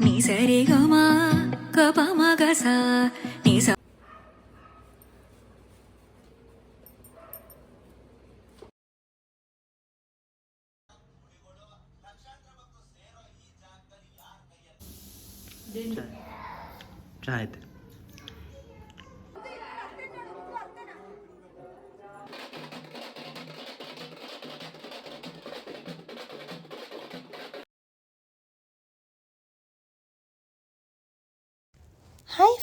ನಿ ಸರಿ ಗ ಮ ಗ ಪ ಮ ಸ ನಿ ಸ ಚಹಾ ಐತೆ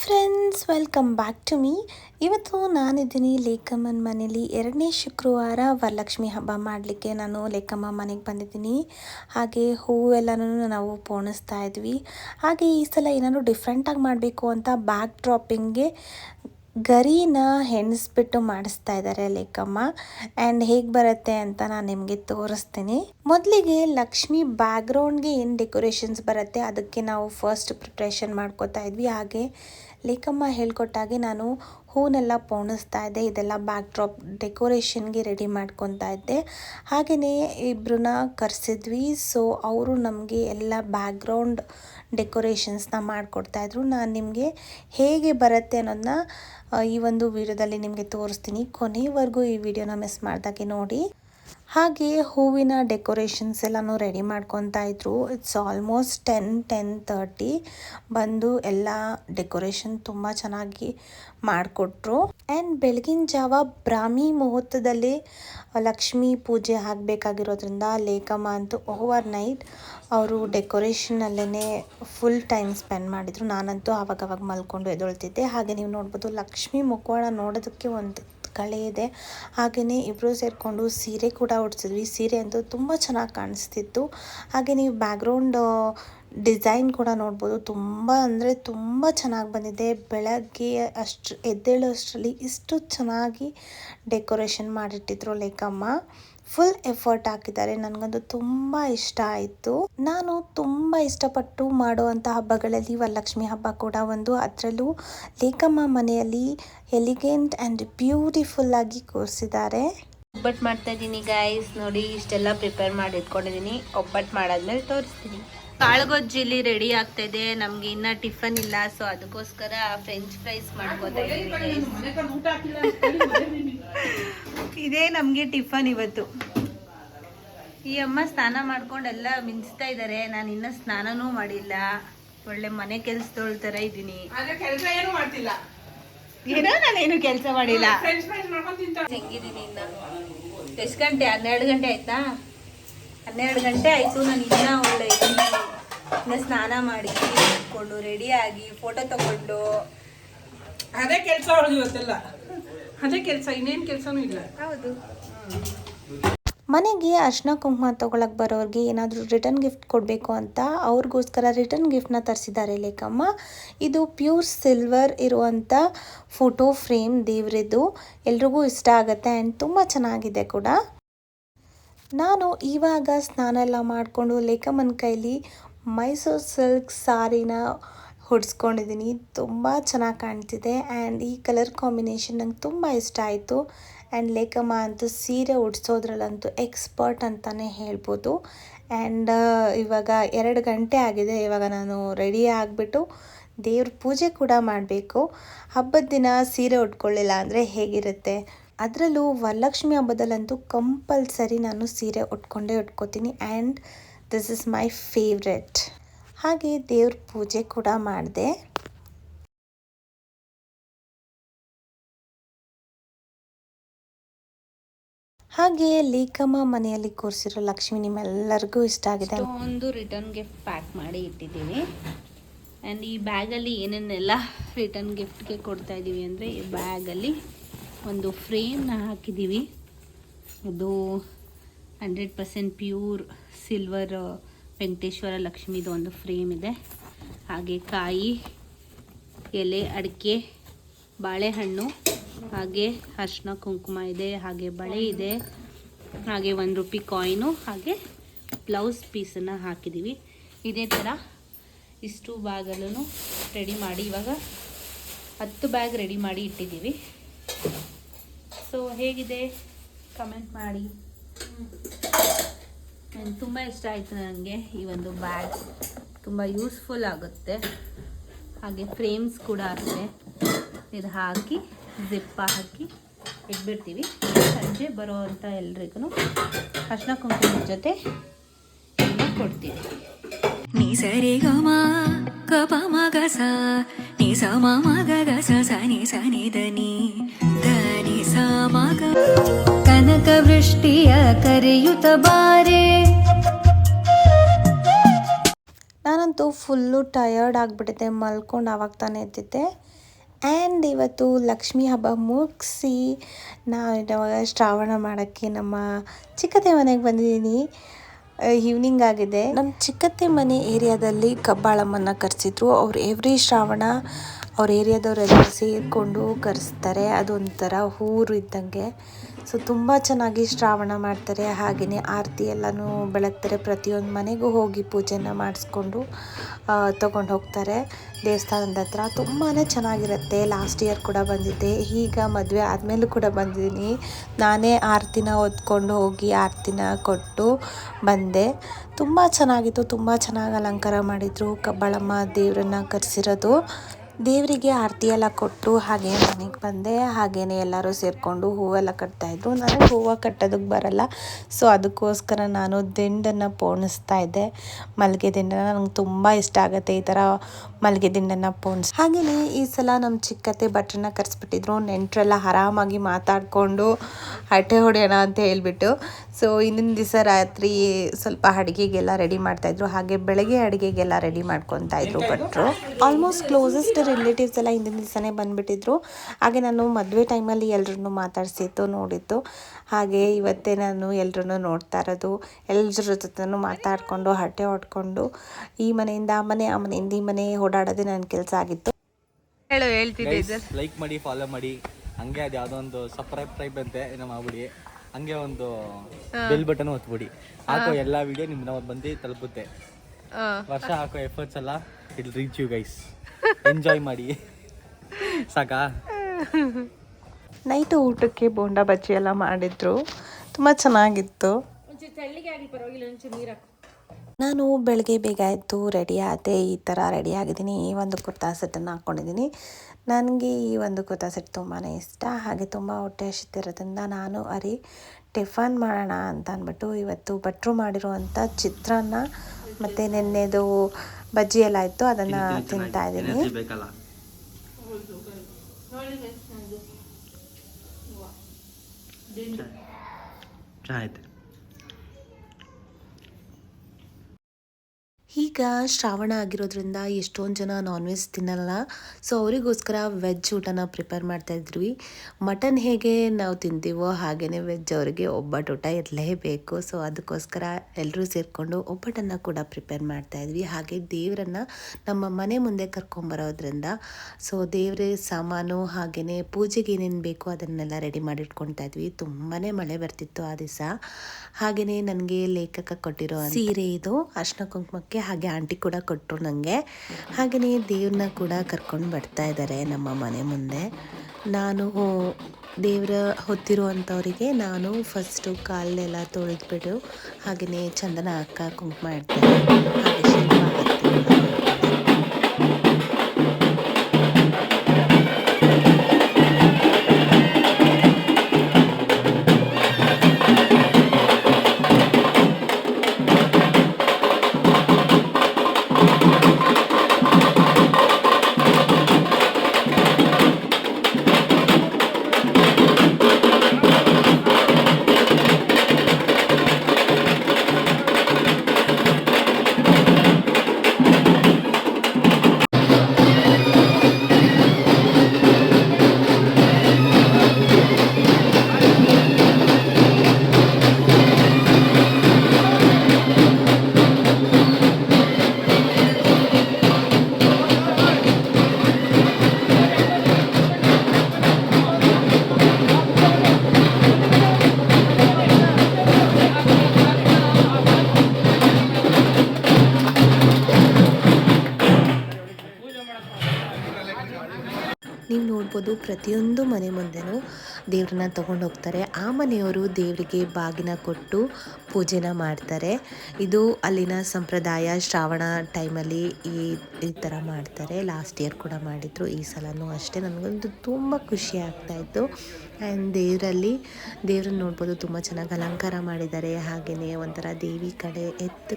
friends welcome back to me ಇವತ್ತು ನಾನಿದ್ದೀನಿ ಲೇಖಮ್ಮನ ಮನೇಲಿ. ಎರಡನೇ ಶುಕ್ರವಾರ ವರಲಕ್ಷ್ಮಿ ಹಬ್ಬ ಮಾಡಲಿಕ್ಕೆ ನಾನು ಲೇಖಮ್ಮ ಮನೆಗೆ ಬಂದಿದ್ದೀನಿ. ಹಾಗೆ ಹೂವೆಲ್ಲನೂ ನಾವು ಪೋಣಿಸ್ತಾ ಇದ್ವಿ. ಹಾಗೆ ಈ ಸಲ ಏನಾದರೂ ಡಿಫ್ರೆಂಟಾಗಿ ಮಾಡಬೇಕು ಅಂತ ಬ್ಯಾಕ್ ಡ್ರಾಪಿಂಗ್ಗೆ ಗರಿನ ಹೆಣಿಸ್ಬಿಟ್ಟು ಮಾಡಿಸ್ತಾ ಇದ್ದಾರೆ ಲೇಖಮ್ಮ. ಆ್ಯಂಡ್ ಹೇಗೆ ಬರುತ್ತೆ ಅಂತ ನಾನು ನಿಮಗೆ ತೋರಿಸ್ತೀನಿ. ಮೊದಲಿಗೆ ಲಕ್ಷ್ಮಿ ಬ್ಯಾಕ್ಗ್ರೌಂಡ್ಗೆ ಏನು ಡೆಕೋರೇಷನ್ಸ್ ಬರುತ್ತೆ ಅದಕ್ಕೆ ನಾವು ಫಸ್ಟ್ ಪ್ರಿಪ್ರೇಷನ್ ಮಾಡ್ಕೋತಾ ಇದ್ವಿ. ಹಾಗೆ ಲೇಖಮ್ಮ ಹೇಳ್ಕೊಟ್ಟಾಗೆ ನಾನು ಹೂನೆಲ್ಲ ಪೋಣಿಸ್ತಾ ಇದ್ದೆ, ಇದೆಲ್ಲ ಬ್ಯಾಕ್ ಡ್ರಾಪ್ ಡೆಕೋರೇಷನ್ಗೆ ರೆಡಿ ಮಾಡ್ಕೊತಾ ಇದ್ದೆ. ಹಾಗೆಯೇ ಇಬ್ಬರನ್ನ ಕರೆಸಿದ್ವಿ ಸೊ ಅವರು ನಮಗೆ ಎಲ್ಲ ಬ್ಯಾಕ್ಗ್ರೌಂಡ್ ಡೆಕೋರೇಷನ್ಸ್ನ ಮಾಡಿಕೊಡ್ತಾಯಿದ್ರು ನಾನು ನಿಮಗೆ ಹೇಗೆ ಬರುತ್ತೆ ಅನ್ನೋದನ್ನ ಈ ಒಂದು ವಿಡಿಯೋದಲ್ಲಿ ನಿಮಗೆ ತೋರಿಸ್ತೀನಿ. ಕೊನೆವರೆಗೂ ಈ ವಿಡಿಯೋನ ಮಿಸ್ ಮಾಡ್ದಾಗೆ ನೋಡಿ. ಹಾಗೆ ಹೂವಿನ ಡೆಕೋರೇಷನ್ಸ್ ಎಲ್ಲನೂ ರೆಡಿ ಮಾಡ್ಕೊತಾ ಇದ್ರು. It's almost ten ten thirty ಬಂದು ಎಲ್ಲ ಡೆಕೋರೇಷನ್ ತುಂಬ ಚೆನ್ನಾಗಿ ಮಾಡಿಕೊಟ್ರು. ಆ್ಯಂಡ್ ಬೆಳಗಿನ ಜಾವ ಬ್ರಾಹ್ಮಿ ಮುಹೂರ್ತದಲ್ಲಿ ಲಕ್ಷ್ಮಿ ಪೂಜೆ ಆಗಬೇಕಾಗಿರೋದ್ರಿಂದ ಲೇಖಮ್ಮ ಅಂತೂ ಓವರ್ ನೈಟ್ ಅವರು ಡೆಕೋರೇಷನಲ್ಲೇ ಫುಲ್ ಟೈಮ್ ಸ್ಪೆಂಡ್ ಮಾಡಿದರು. ನಾನಂತೂ ಆವಾಗವಾಗ ಮಲ್ಕೊಂಡು ಎದೊಳ್ತಿದ್ದೆ. ಹಾಗೆ ನೀವು ನೋಡ್ಬೋದು ಲಕ್ಷ್ಮಿ ಮುಖವಾಡ ನೋಡೋದಕ್ಕೆ ಒಂದು ಕಳೆ ಇದೆ. ಹಾಗೆಯೇ ಇಬ್ಬರು ಸೇರಿಕೊಂಡು ಸೀರೆ ಕೂಡ ಉಡ್ಸಿದ್ವಿ. ಸೀರೆ ಅಂತೂ ತುಂಬ ಚೆನ್ನಾಗಿ ಕಾಣಿಸ್ತಿತ್ತು. ಹಾಗೆ ನೀವು ಬ್ಯಾಕ್ಗ್ರೌಂಡ್ ಡಿಸೈನ್ ಕೂಡ ನೋಡ್ಬೋದು. ತುಂಬ ಅಂದರೆ ತುಂಬ ಚೆನ್ನಾಗಿ ಬಂದಿದೆ. ಬೆಳಗ್ಗೆ ಅಷ್ಟು ಎದ್ದೇಳೋಷ್ಟರಲ್ಲಿ ಇಷ್ಟು ಚೆನ್ನಾಗಿ ಡೆಕೋರೇಷನ್ ಮಾಡಿಟ್ಟಿದ್ರು ಲೇಖಮ್ಮ. ಫುಲ್ ಎಫರ್ಟ್ ಹಾಕಿದ್ದಾರೆ. ನನಗಂತೂ ತುಂಬ ಇಷ್ಟ ಆಯಿತು. ನಾನು ತುಂಬ ಇಷ್ಟಪಟ್ಟು ಮಾಡುವಂಥ ಹಬ್ಬಗಳಲ್ಲಿ ವರಲಕ್ಷ್ಮಿ ಹಬ್ಬ ಕೂಡ ಒಂದು. ಅದರಲ್ಲೂ ಲೇಖಮ್ಮ ಮನೆಯಲ್ಲಿ ಎಲಿಗೆಂಟ್ ಆ್ಯಂಡ್ ಬ್ಯೂಟಿಫುಲ್ ಆಗಿ ಕೂರಿಸಿದ್ದಾರೆ. ಒಬ್ಬಟ್ಟು ಮಾಡ್ತಾ ಇದ್ದೀನಿ ಗೈಸ್ ನೋಡಿ, ಇಷ್ಟೆಲ್ಲ ಪ್ರಿಪೇರ್ ಮಾಡಿ ಇಟ್ಕೊಂಡಿದ್ದೀನಿ. ಒಬ್ಬಟ್ಟು ಮಾಡಾದ್ಮೇಲೆ ತೋರಿಸ್ತೀನಿ. ಕಾಳುಗೊಜ್ಜಿಲಿ ರೆಡಿ ಆಗ್ತಾ ಇದೆ ನಮ್ಗೆ ಇನ್ನ ಟಿಫನ್ ಇಲ್ಲ ಸೊ ಅದಕ್ಕೋಸ್ಕರ ಫ್ರೆಂಚ್ ಫ್ರೈಸ್ ಮಾಡ್ಕೋತಾ ಇದ್ದೀನಿ ಇದೇ ನಮ್ಗೆ ಟಿಫನ್ ಇವತ್ತು. ಈ ಅಮ್ಮ ಸ್ನಾನ ಮಾಡ್ಕೊಂಡು ಎಲ್ಲ ಮಿಂಚ್ತಾ ಇದ್ದಾರೆ ನಾನು ಇನ್ನ ಸ್ನಾನನೂ ಮಾಡಿಲ್ಲ. ಒಳ್ಳೆ ಮನೆ ಕೆಲ್ಸದೊಳ್ ತರ ಇದ್ದೀನಿ ಕೆಲಸ ಏನು ಏನೋ ನಾನೇನು ಕೆಲಸ ಮಾಡಿಲ್ಲ. ಎಷ್ಟು ಗಂಟೆ? ಹನ್ನೆರಡು ಗಂಟೆ ಆಯ್ತಾ? ಹನ್ನೆರಡು ಗಂಟೆ ಆಯಿತು ನಾನು ಇನ್ನ ಒಳ್ಳೆ ಇದ್ದೀನಿ ಇನ್ನ ಸ್ನಾನ ಮಾಡಿ ಇಟ್ಕೊಂಡು ರೆಡಿಯಾಗಿ ಆಗಿ ಫೋಟೋ ತಗೊಂಡು. ಅದೇ ಕೆಲಸ ಅವಳು ಇವತ್ತೆಲ್ಲ. ಅದೇ ಕೆಲಸ ಇನ್ನೇನು ಕೆಲಸನೂ ಇಲ್ಲ. ಹೌದು. ಮನೆಗೆ ಅರ್ಶಿನ ಕುಂಕುಮ ತೊಗೊಳಕ್ಕೆ ಬರೋರಿಗೆ ಏನಾದರೂ ರಿಟರ್ನ್ ಗಿಫ್ಟ್ ಕೊಡಬೇಕು ಅಂತ ಅವ್ರಿಗೋಸ್ಕರ ರಿಟರ್ನ್ ಗಿಫ್ಟ್ನ ತರಿಸಿದ್ದಾರೆ ಲೇಖಮ್ಮ. ಇದು ಪ್ಯೂರ್ ಸಿಲ್ವರ್ ಇರುವಂಥ ಫೋಟೋ ಫ್ರೇಮ್ ದೇವ್ರದ್ದು. ಎಲ್ರಿಗೂ ಇಷ್ಟ ಆಗುತ್ತೆ ಆ್ಯಂಡ್ ತುಂಬ ಚೆನ್ನಾಗಿದೆ ಕೂಡ. ನಾನು ಇವಾಗ ಸ್ನಾನ ಎಲ್ಲ ಮಾಡಿಕೊಂಡು ಲೇಖಮ್ಮನ ಕೈಲಿ ಮೈಸೂರು ಸಿಲ್ಕ್ ಸಾರಿನ ಹೊಡ್ಸ್ಕೊಂಡಿದ್ದೀನಿ. ತುಂಬ ಚೆನ್ನಾಗಿ ಕಾಣ್ತಿದೆ ಆ್ಯಂಡ್ ಈ ಕಲರ್ ಕಾಂಬಿನೇಷನ್ ನಂಗೆ ತುಂಬ ಇಷ್ಟ ಆಯಿತು. ಆ್ಯಂಡ್ ಲೇಖಮ್ಮ ಅಂತೂ ಸೀರೆ ಉಡ್ಸೋದ್ರಲ್ಲಂತೂ ಎಕ್ಸ್ಪರ್ಟ್ ಅಂತಲೇ ಹೇಳ್ಬೋದು. ಆ್ಯಂಡ್ ಇವಾಗ ಎರಡು ಗಂಟೆ ಆಗಿದೆ. ಇವಾಗ ನಾನು ರೆಡಿ ಆಗಿಬಿಟ್ಟು ದೇವ್ರ ಪೂಜೆ ಕೂಡ ಮಾಡಬೇಕು. ಹಬ್ಬದ ದಿನ ಸೀರೆ ಉಟ್ಕೊಳ್ಳಿಲ್ಲ ಅಂದರೆ ಹೇಗಿರುತ್ತೆ? ಅದರಲ್ಲೂ ವರಲಕ್ಷ್ಮಿ ಹಬ್ಬದಲ್ಲಂತೂ ಕಂಪಲ್ಸರಿ ನಾನು ಸೀರೆ ಉಟ್ಕೊಂಡೇ ಉಟ್ಕೋತೀನಿ and this is my favourite. ಹಾಗೆ ದೇವ್ರ ಪೂಜೆ ಕೂಡ ಮಾಡಿದೆ. ಹಾಗೆ ಲೇಖಮ್ಮ ಮನೆಯಲ್ಲಿ ಕೂರಿಸಿರೋ ಲಕ್ಷ್ಮಿ ನಿಮ್ಮೆಲ್ಲರಿಗೂ ಇಷ್ಟ ಆಗಿದೆ. ಒಂದು ರಿಟರ್ನ್ ಗಿಫ್ಟ್ ಪ್ಯಾಕ್ ಮಾಡಿ ಇಟ್ಟಿದ್ದೀನಿ ಆ್ಯಂಡ್ ಈ ಬ್ಯಾಗಲ್ಲಿ ಏನೇನೆಲ್ಲ ರಿಟರ್ನ್ ಗಿಫ್ಟ್ಗೆ ಕೊಡ್ತಾ ಇದ್ದೀವಿ ಅಂದರೆ ಈ ಬ್ಯಾಗಲ್ಲಿ ಒಂದು ಫ್ರೇಮ್ನ ಹಾಕಿದ್ದೀವಿ ಅದು hundred percent pure silver Venkateshwara ಲಕ್ಷ್ಮಿದು ಒಂದು ಫ್ರೇಮ್ ಇದೆ. ಹಾಗೆ ಕಾಯಿ, ಎಲೆ, ಅಡಿಕೆ, ಬಾಳೆಹಣ್ಣು, ಹಾಗೆ ಅರ್ಶಿನ ಕುಂಕುಮ ಇದೆ, ಹಾಗೆ ಬಳೆ ಇದೆ, ಹಾಗೆ ಒಂದು ರೂಪಾಯಿ ಕಾಯಿನು ಹಾಗೆ ಬ್ಲೌಸ್ ಪೀಸನ್ನು ಹಾಕಿದ್ದೀವಿ ಇದೇ ಥರ ಇಷ್ಟು ಬ್ಯಾಗಲ್ಲೂ ರೆಡಿ ಮಾಡಿ ಇವಾಗ ಹತ್ತು ಬ್ಯಾಗ್ ರೆಡಿ ಮಾಡಿ ಇಟ್ಟಿದ್ದೀವಿ. ಸೊ ಹೇಗಿದೆ? ಕಮೆಂಟ್ ಮಾಡಿ. ತುಂಬ ಇಷ್ಟ ಆಯಿತು ನನಗೆ ಈ ಒಂದು ಬ್ಯಾಗ್ ತುಂಬ ಯೂಸ್ಫುಲ್ ಆಗುತ್ತೆ. ಹಾಗೆ ಫ್ರೇಮ್ಸ್ ಕೂಡ ಅಷ್ಟೇ ಇದು ಹಾಕಿ ಜಿಪ್ಪ ಹಾಕಿ ಇಟ್ಬಿಡ್ತೀವಿ. ಸಂಜೆ ಬರೋವಂಥ ಎಲ್ರಿಗೂ ಅರ್ಶನ ಕುಂಕುಮದ ಜೊತೆ ಕೊಡ್ತೀವಿ. ನೀ ಸರಿ ಗ ಕಪ ಸ, ನೀ ಸ ಮ ಮ ಗ ಸ ನೀ ಸ, ನೀ ದ ವೃಷ್ಟಿಯ ಕರೆಯುತ್ತ ಬಾರೆ. ನಾನಂತೂ ಫುಲ್ಲು ಟಯರ್ಡ್ ಆಗಿಬಿಟ್ಟಿದ್ದೆ, ಮಲ್ಕೊಂಡು ಆವಾಗ ತಾನೇ ಎದ್ದಿದ್ದೆ. ಆ್ಯಂಡ್ ಇವತ್ತು ಲಕ್ಷ್ಮೀ ಹಬ್ಬ ಮುಗಿಸಿ ಇವಾಗ ಶ್ರಾವಣ ಮಾಡೋಕ್ಕೆ ನಮ್ಮ ಚಿಕ್ಕತ್ತೆ ಮನೆಗೆ ಬಂದಿದ್ದೀನಿ. ಈವ್ನಿಂಗ್ ಆಗಿದೆ. ನಮ್ಮ ಚಿಕ್ಕತ್ತೆ ಮನೆ ಏರಿಯಾದಲ್ಲಿ ಕಬ್ಬಾಳಮ್ಮನ ಕರೆಸಿದ್ರು. ಅವ್ರು ಎವ್ರಿ ಶ್ರಾವಣ ಅವ್ರ ಏರಿಯಾದವರೆಲ್ಲ ಸೇರಿಕೊಂಡು ಕರೆಸ್ತಾರೆ. ಅದೊಂಥರ ಊರು ಇದ್ದಂಗೆ. ಸೊ ತುಂಬ ಚೆನ್ನಾಗಿ ಶ್ರಾವಣ ಮಾಡ್ತಾರೆ. ಹಾಗೆಯೇ ಆರತಿ ಎಲ್ಲನೂ ಬೆಳಗ್ತಾರೆ. ಪ್ರತಿಯೊಂದು ಮನೆಗೂ ಹೋಗಿ ಪೂಜೆನ ಮಾಡಿಸ್ಕೊಂಡು ತೊಗೊಂಡು ಹೋಗ್ತಾರೆ. ದೇವಸ್ಥಾನದ ಹತ್ರ ತುಂಬಾ ಚೆನ್ನಾಗಿರುತ್ತೆ. ಲಾಸ್ಟ್ ಇಯರ್ ಕೂಡ ಬಂದಿದ್ದೆ. ಈಗ ಮದುವೆ ಆದಮೇಲೂ ಕೂಡ ಬಂದಿದ್ದೀನಿ. ನಾನೇ ಆರತಿನ ಹೊತ್ಕೊಂಡು ಹೋಗಿ ಆರತಿನ ಕೊಟ್ಟು ಬಂದೆ. ತುಂಬ ಚೆನ್ನಾಗಿತ್ತು. ತುಂಬ ಚೆನ್ನಾಗಿ ಅಲಂಕಾರ ಮಾಡಿದರು. ಕಬ್ಬಾಳಮ್ಮ ದೇವರನ್ನ ಕರೆಸಿರೋದು. ದೇವರಿಗೆ ಆರತಿ ಎಲ್ಲ ಕೊಟ್ಟು ಹಾಗೆ ಮನೆಗೆ ಬಂದೆ, ಹಾಗೇನೆ ಎಲ್ಲರೂ ಸೇರಿಕೊಂಡು ಹೂವೆಲ್ಲ ಕಟ್ತಾಯಿದ್ರು ನನಗೆ ಹೂವು ಕಟ್ಟೋದಕ್ಕೆ ಬರಲ್ಲ. ಸೊ ಅದಕ್ಕೋಸ್ಕರ ನಾನು ದಿಂಡನ್ನು ಪೋಣಿಸ್ತಾ ಇದ್ದೆ. ಮಲ್ಲಿಗೆ ದಿಂಡನ ನಂಗೆ ತುಂಬ ಇಷ್ಟ ಆಗುತ್ತೆ ಈ ಥರ ಮಲ್ಲಿಗೆ ದಿಂಡನ್ನು ಪೋಣಿಸ್. ಹಾಗೆಯೇ ಈ ಸಲ ನಮ್ಮ ಚಿಕ್ಕತ್ತೆ ಭಟ್ರನ್ನ ಕರೆಸ್ಬಿಟ್ಟಿದ್ರು. ನೆಂಟರೆಲ್ಲ ಆರಾಮಾಗಿ ಮಾತಾಡಿಕೊಂಡು ಹಟ್ಟೆ ಹೊಡೆಯೋಣ ಅಂತ ಹೇಳ್ಬಿಟ್ಟು. ಸೊ ಇನ್ನೊಂದು ದಿವಸ ರಾತ್ರಿ ಸ್ವಲ್ಪ ಅಡುಗೆಗೆಲ್ಲ ರೆಡಿ ಮಾಡ್ತಾಯಿದ್ರು ಹಾಗೆ ಬೆಳಗ್ಗೆ ಅಡುಗೆಗೆಲ್ಲ ರೆಡಿ ಮಾಡ್ಕೊತಾ ಇದ್ರು ಭಟ್ರು. ಆಲ್ಮೋಸ್ಟ್ ಕ್ಲೋಸೆಸ್ಟ್ ರಿಲೇಟಿವ್ಸ್ ಎಲ್ಲ ಹಿಂದಿನ ದಿವಸನೇ ಬಂದುಬಿಟ್ಟಿದ್ರು. ಹಾಗೆ ನಾನು ಮದುವೆ ಟೈಮಲ್ಲಿ ಎಲ್ರನ್ನೂ ಮಾತಾಡಿಸಿತ್ತು ನೋಡಿದ್ದು. ಹಾಗೆ ಇವತ್ತೇ ನಾನು ಎಲ್ರನ್ನೂ ನೋಡ್ತಾ ಇರೋದು ಎಲ್ಲರ ಜೊತೆನೂ ಮಾತಾಡಿಕೊಂಡು ಹರಟೆ ಹೊಡ್ಕೊಂಡು ಈ ಮನೆಯಿಂದ ಆ ಮನೆ ಆ ಮನೆಯಿಂದ ಈ ಮನೆ ಓಡಾಡೋದೇ ನನ್ನ ಕೆಲಸ ಆಗಿತ್ತು. ಹೇಳು ಹೇಳ್ತಿದ್ದೆ ಲೈಕ್ ಮಾಡಿ ಫಾಲೋ ಮಾಡಿ. ಹಂಗೆ ಅದು ಯಾವುದೋ ಒಂದು ಸಬ್ಸ್ಕ್ರೈಬ್ ಅಂತೆ ಏನೋ ಆಗ್ಬಿಡಿ ಹಂಗೆ ಒಂದು ಬೆಲ್ ಬಟನ್ ಒತ್ಬಿಡಿ. ಹಾಕೋ ಎಲ್ಲ ವಿಡಿಯೋ ನಿಮ್ಮನ್ನ ಬಂದು ತಲುಪುತ್ತೆ. ವರ್ಷ ಹಾಕೋ ಎಫರ್ಟ್ಸ್ ಎಲ್ಲ it reach you guys enjoy ಮಾಡಿ. ಸಾಕಾ? ನೈಟು ಊಟಕ್ಕೆ ಬೋಂಡಾ ಬಜ್ಜಿ ಎಲ್ಲ ಮಾಡಿದ್ರು. ತುಂಬ ಚೆನ್ನಾಗಿತ್ತು. ನಾನು ಬೆಳಗ್ಗೆ ಬೇಗ ಎದ್ದು ರೆಡಿ ಆದೆ ಈ ಥರ ರೆಡಿ ಆಗಿದ್ದೀನಿ. ಈ ಒಂದು ಕುರ್ತಾ ಸೆಟ್ಟನ್ನು ಹಾಕ್ಕೊಂಡಿದ್ದೀನಿ ನನಗೆ ಈ ಒಂದು ಕುರ್ತಾ ಸೆಟ್ ತುಂಬಾ ಇಷ್ಟ. ಹಾಗೆ ತುಂಬ ಹೊಟ್ಟೆ ಹಸಿತಿರೋದ್ರಿಂದ ನಾನು ಅರಿ ಟಿಫನ್ ಮಾಡೋಣ ಅಂತ ಅಂದ್ಬಿಟ್ಟು ಇವತ್ತು ಭಟ್ರು ಮಾಡಿರುವಂಥ ಚಿತ್ರಾನ್ನ ಮತ್ತು ನೆನ್ನೆದು ಬಜ್ಜಿ ಎಲ್ಲ ಇತ್ತು ಅದನ್ನು ತಿಂತಾ ಇದ್ದೀನಿ. ಆಯ್ತು ಈಗ ಶ್ರಾವಣ ಆಗಿರೋದ್ರಿಂದ ಎಷ್ಟೊಂದು ಜನ ನಾನ್ ವೆಜ್ ತಿನ್ನಲ್ಲ. ಸೊ ಅವರಿಗೋಸ್ಕರ ವೆಜ್ ಊಟನ ಪ್ರಿಪೇರ್ ಮಾಡ್ತಾ ಇದ್ವಿ. ಮಟನ್ ಹೇಗೆ ನಾವು ತಿಂತೀವೋ ಹಾಗೆಯೇ ವೆಜ್ ಅವರಿಗೆ ಒಬ್ಬಟ್ಟು ಊಟ ಇರಲೇಬೇಕು. ಸೊ ಅದಕ್ಕೋಸ್ಕರ ಎಲ್ಲರೂ ಸೇರಿಕೊಂಡು ಒಬ್ಬಟ್ಟನ್ನು ಕೂಡ ಪ್ರಿಪೇರ್ ಮಾಡ್ತಾ ಇದ್ವಿ. ಹಾಗೆ ದೇವರನ್ನು ನಮ್ಮ ಮನೆ ಮುಂದೆ ಕರ್ಕೊಂಬರೋದ್ರಿಂದ ಸೊ ದೇವ್ರ ಸಾಮಾನು ಹಾಗೆಯೇ ಪೂಜೆಗೆ ಏನೇನು ಬೇಕೋ ಅದನ್ನೆಲ್ಲ ರೆಡಿ ಮಾಡಿಟ್ಕೊಳ್ತಾ ಇದ್ವಿ. ತುಂಬಾ ಮಳೆ ಬರ್ತಿತ್ತು ಆ ದಿವಸ. ಹಾಗೆಯೇ ನನಗೆ ಲೇಖಕ ಕೊಟ್ಟಿರೋ ಸೀರೆ ಇದು, ಅರ್ಶನ ಕುಂಕುಮಕ್ಕೆ ಹಾಗೆ ಆಂಟಿ ಕೂಡ ಕೊಟ್ಟರು ನನಗೆ ಹಾಗೆಯೇ ದೇವ್ರನ್ನ ಕೂಡ ಕರ್ಕೊಂಡು ಬರ್ತಾ ಇದ್ದಾರೆ ನಮ್ಮ ಮನೆ ಮುಂದೆ. ನಾನು ದೇವರ ಹೊತ್ತಿರುವಂಥವರಿಗೆ ನಾನು ಫಸ್ಟು ಕಾಲನ್ನೆಲ್ಲ ತೊಳೆದ್ಬಿಟ್ಟು ಹಾಗೆಯೇ ಚಂದನ ಅಕ್ಕ ಕುಂಕುಮ ಇಡ್ತೇನೆ. ನೋಡ್ಬೋದು ಪ್ರತಿಯೊಂದು ಮನೆ ಮುಂದೆನೂ ದೇವ್ರನ್ನ ತಗೊಂಡು ಹೋಗ್ತಾರೆ. ಆ ಮನೆಯವರು ದೇವರಿಗೆ ಬಾಗಿನ ಕೊಟ್ಟು ಪೂಜೆನ ಮಾಡ್ತಾರೆ. ಇದು ಅಲ್ಲಿನ ಸಂಪ್ರದಾಯ ಶ್ರಾವಣ ಟೈಮಲ್ಲಿ ಈ ಈ ಥರ ಮಾಡ್ತಾರೆ. ಲಾಸ್ಟ್ ಇಯರ್ ಕೂಡ ಮಾಡಿದರು, ಈ ಸಲನೂ ಅಷ್ಟೇ. ನನಗಂತೂ ತುಂಬ ಖುಷಿ ಆಗ್ತಾಯಿತ್ತು ಆ್ಯಂಡ್ ದೇವರಲ್ಲಿ, ದೇವ್ರನ್ನ ನೋಡ್ಬೋದು ತುಂಬ ಚೆನ್ನಾಗಿ ಅಲಂಕಾರ ಮಾಡಿದ್ದಾರೆ. ಹಾಗೆಯೇ ಒಂಥರ ದೇವಿ ಕಡೆ ಎತ್ತು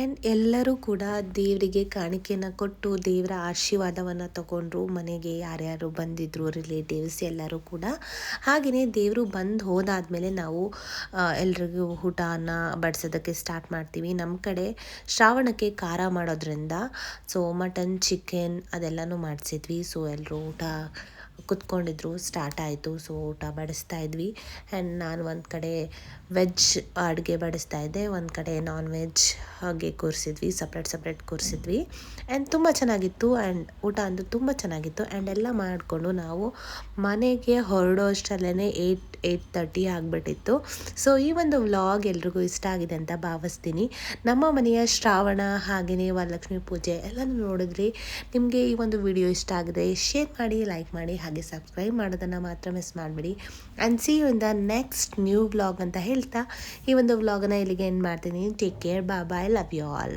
ಆ್ಯಂಡ್ ಎಲ್ಲರೂ ಕೂಡ ದೇವರಿಗೆ ಕಾಣಿಕೆಯನ್ನು ಕೊಟ್ಟು ದೇವರ ಆಶೀರ್ವಾದವನ್ನು ತಗೊಂಡ್ರು, ಮನೆಗೆ ಯಾರ್ಯಾರು ಬಂದಿದ್ರು ರಿಲೇಟಿವ್ಸ್ ಎಲ್ಲರೂ ಕೂಡ. ಹಾಗೆಯೇ ದೇವರು ಬಂದು ಹೋದಾದಮೇಲೆ ನಾವು ಎಲ್ರಿಗೂ ಊಟನ ಬಡಿಸೋದಕ್ಕೆ ಸ್ಟಾರ್ಟ್ ಮಾಡ್ತೀವಿ. ನಮ್ಮ ಕಡೆ ಶ್ರಾವಣಕ್ಕೆ ಖಾರ ಮಾಡೋದ್ರಿಂದ ಸೊ ಮಟನ್ ಚಿಕನ್ ಅದೆಲ್ಲನೂ ಮಾಡಿಸಿದ್ವಿ. ಸೊ ಎಲ್ಲರೂ ಊಟ ಕುತ್ಕೊಂಡಿದ್ರು ಸ್ಟಾರ್ಟ್ ಆಯಿತು. ಸೊ ಊಟ ಬಡಿಸ್ತಾ ಇದ್ವಿ. ಆ್ಯಂಡ್ ನಾನು ಒಂದು ಕಡೆ ವೆಜ್ ಅಡುಗೆ ಬಡಿಸ್ತಾ ಇದ್ದೆ. ಒಂದು ಕಡೆ ನಾನ್ ವೆಜ್ ಹಾಗೆ ಕೂರಿಸಿದ್ವಿ ಸಪ್ರೇಟ್ ಸಪ್ರೇಟ್ ಕೂರಿಸಿದ್ವಿ. ಆ್ಯಂಡ್ ತುಂಬ ಚೆನ್ನಾಗಿತ್ತು ಆ್ಯಂಡ್ ಊಟ ಅಂತೂ ತುಂಬ ಚೆನ್ನಾಗಿತ್ತು. ಆ್ಯಂಡ್ ಎಲ್ಲ ಮಾಡಿಕೊಂಡು ನಾವು ಮನೆಗೆ ಹೊರಡೋ ಅಷ್ಟರಲ್ಲೇ ಏಯ್ಟ್ ಏಯ್ಟ್ ತರ್ಟಿ ಆಗಿಬಿಟ್ಟಿತ್ತು. ಸೊ ಈ ಒಂದು ವ್ಲಾಗ್ ಎಲ್ರಿಗೂ ಇಷ್ಟ ಆಗಿದೆ ಅಂತ ಭಾವಿಸ್ತೀನಿ. ನಮ್ಮ ಮನೆಯ ಶ್ರಾವಣ ಹಾಗೆಯೇ ವರಲಕ್ಷ್ಮಿ ಪೂಜೆ ಎಲ್ಲನೂ ನೋಡಿದ್ರಿ ನಿಮಗೆ ಈ ಒಂದು ವಿಡಿಯೋ ಇಷ್ಟ ಆಗಿದೆ. ಶೇರ್ ಮಾಡಿ ಲೈಕ್ ಮಾಡಿ, ಹಾಗೆ ಸಬ್ಸ್ಕ್ರೈಬ್ ಮಾಡೋದನ್ನು ಮಾತ್ರ ಮಿಸ್ ಮಾಡಬೇಡಿ. And see you in the next new vlog ಅಂತ ಹೇಳ್ತಾ ಈ ಒಂದು ವ್ಲಾಗನ್ನು ಇಲ್ಲಿಗೆ ಎಂಡ್ ಮಾಡ್ತೀನಿ. ಟೇಕ್ ಕೇರ್ ಬಾ ಬಾಯ್ ಲವ್ ಯು ಆಲ್